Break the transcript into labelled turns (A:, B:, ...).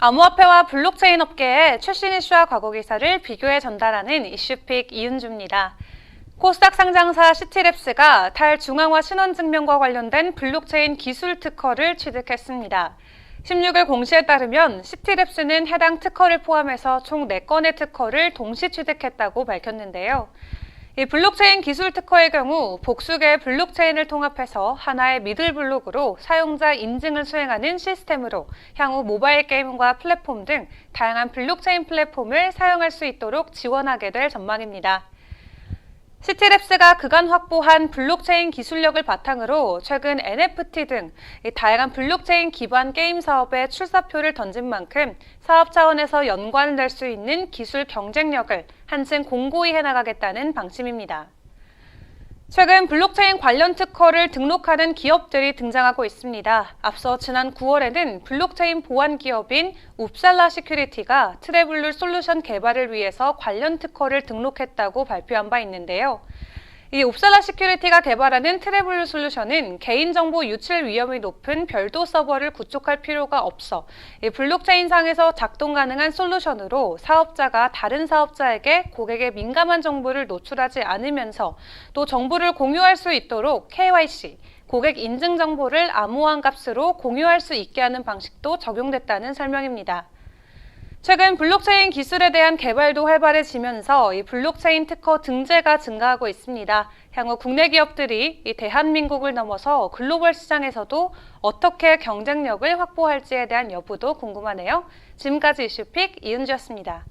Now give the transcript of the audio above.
A: 암호화폐와 블록체인 업계의 최신 이슈와 과거 기사를 비교해 전달하는 이슈픽 이윤주입니다. 코스닥 상장사 시티랩스가 탈중앙화 신원증명과 관련된 블록체인 기술 특허를 취득했습니다. 16일 공시에 따르면 시티랩스는 해당 특허를 포함해서 총 4건의 특허를 동시 취득했다고 밝혔는데요. 이 블록체인 기술 특허의 경우 복수의 블록체인을 통합해서 하나의 미들 블록으로 사용자 인증을 수행하는 시스템으로 향후 모바일 게임과 플랫폼 등 다양한 블록체인 플랫폼을 사용할 수 있도록 지원하게 될 전망입니다. 시티랩스가 그간 확보한 블록체인 기술력을 바탕으로 최근 NFT 등이 다양한 블록체인 기반 게임 사업에 출사표를 던진 만큼 사업 차원에서 연관될 수 있는 기술 경쟁력을 한층 공고히 해나가겠다는 방침입니다. 최근 블록체인 관련 특허를 등록하는 기업들이 등장하고 있습니다. 앞서 지난 9월에는 블록체인 보안 기업인 웁살라 시큐리티가 트래블루 솔루션 개발을 위해서 관련 특허를 등록했다고 발표한 바 있는데요. 이 옵살라 시큐리티가 개발하는 트래블루 솔루션은 개인정보 유출 위험이 높은 별도 서버를 구축할 필요가 없어 이 블록체인 상에서 작동 가능한 솔루션으로 사업자가 다른 사업자에게 고객의 민감한 정보를 노출하지 않으면서 또 정보를 공유할 수 있도록 KYC, 고객 인증 정보를 암호화한 값으로 공유할 수 있게 하는 방식도 적용됐다는 설명입니다. 최근 블록체인 기술에 대한 개발도 활발해지면서 이 블록체인 특허 등재가 증가하고 있습니다. 향후 국내 기업들이 이 대한민국을 넘어서 글로벌 시장에서도 어떻게 경쟁력을 확보할지에 대한 여부도 궁금하네요. 지금까지 이슈픽 이은주였습니다.